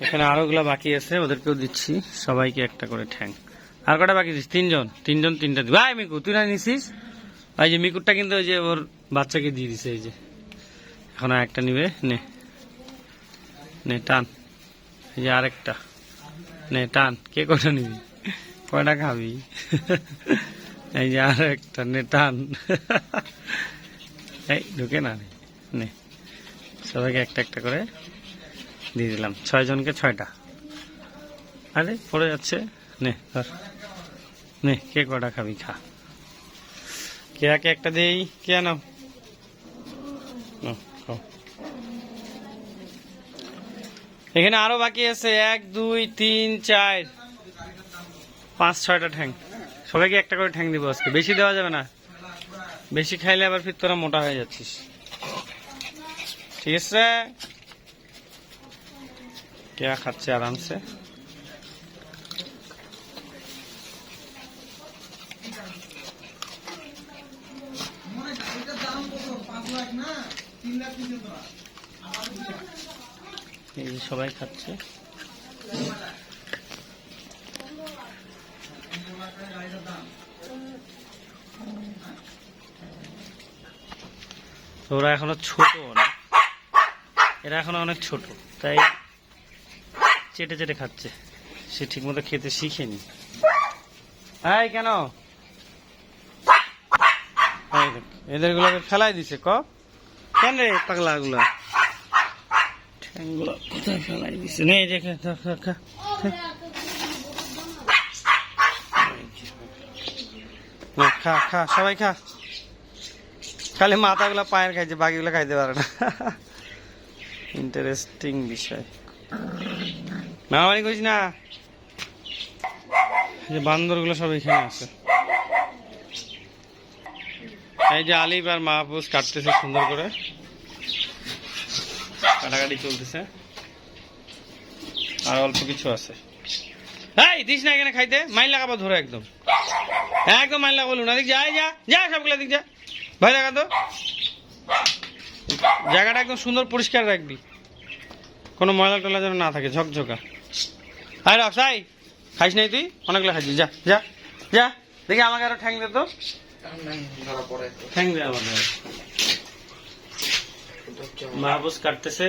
এখানে আরও গুলা বাকি আছে, ওদেরকেও দিচ্ছি। সবাইকে একটা করে ঠ্যাং। আর কটা বাকি দিচ্ছি তিনজন। তিনজন, তিনটা দিবি। ভাই মিকু, তুই না নিছিস? ওই যে মিকুরটা কিন্তু ওই যে ওর বাচ্চাকে দিয়ে দিছে, এই যে। এখন একটা নিবে? নে। নে, টান। এই যে আরেকটা। নে, টান। কে কটা নিবি? কয়টা খাবি? এই যে আর একটা নে, টান। এই, ঢুকে না। নে। সবাইকে একটা একটা করে দিয়ে দিলাম। ছয় জনকে ছয়টা। আরে, পড়ে যাচ্ছে। নে, ধর। নে, কে কটা খাবি, খা। কে আকে একটা দেই, কে নাও। এখানে আরও বাকি আছে। এক, দুই, তিন, চার। পাঁচ, ছয়টা ঠ্যাং। সবাইকে একটা করে ঠ্যাং দিব আজকে। বেশি দেওয়া যাবে না। বেশি খাইলে আবার ফির তোরা মোটা হয়ে যাচ্ছিস। ঠিক আছে? কে খাচ্ছে আরামসে এই সবাই খাচ্ছে। ওরা এখনও ছোট এরা এখনও অনেক ছোট তাই চেটে চেটে খাচ্ছে। সে ঠিক মতো খেতে শিখেনি। এই কেন? এদের গুলোকে ফেলাই দিছে ক? কেন রে পাগলা গুলো ঠ্যাংগুলো কোথায় ফেলাই দিছে? নেই দেখে খা খা খা খা। নে, খা খা সবাই খা। খালি মাথাগুলো পায়ের খাইছে বাকিগুলো খাইতে পারে না। ইন্টারেস্টিং বিষয়। মামাবাড়ি করিস না। যে বান্দরগুলো সব এখানে আছে। এই যে আলিফ আর মাহফুজ কাটতেছে সুন্দর করে। কাটাকাটি চলতেছে। আর অল্প কিছু আছে। এই, দিস না এখানে খাইতে। মাইল লাগাবো ধরো একদম। একদম মাইল লাগাবো না। দিক যা যা যা সবগুলা দিক যা। ভাই দেখা তো। জায়গাটা একদম সুন্দর পরিষ্কার রাখবি। কোনো ময়লা টয়লা যেন না থাকে, ঝকঝকা। আয় রক সাই খাইস নাই তুই? অনেকগুলো খাইছিস। যা যা যা। দেখি আমাকে আরও ঠ্যাং দে তো। ঠ্যাং দে আমাকে। মাহবুজ কাটতেছে।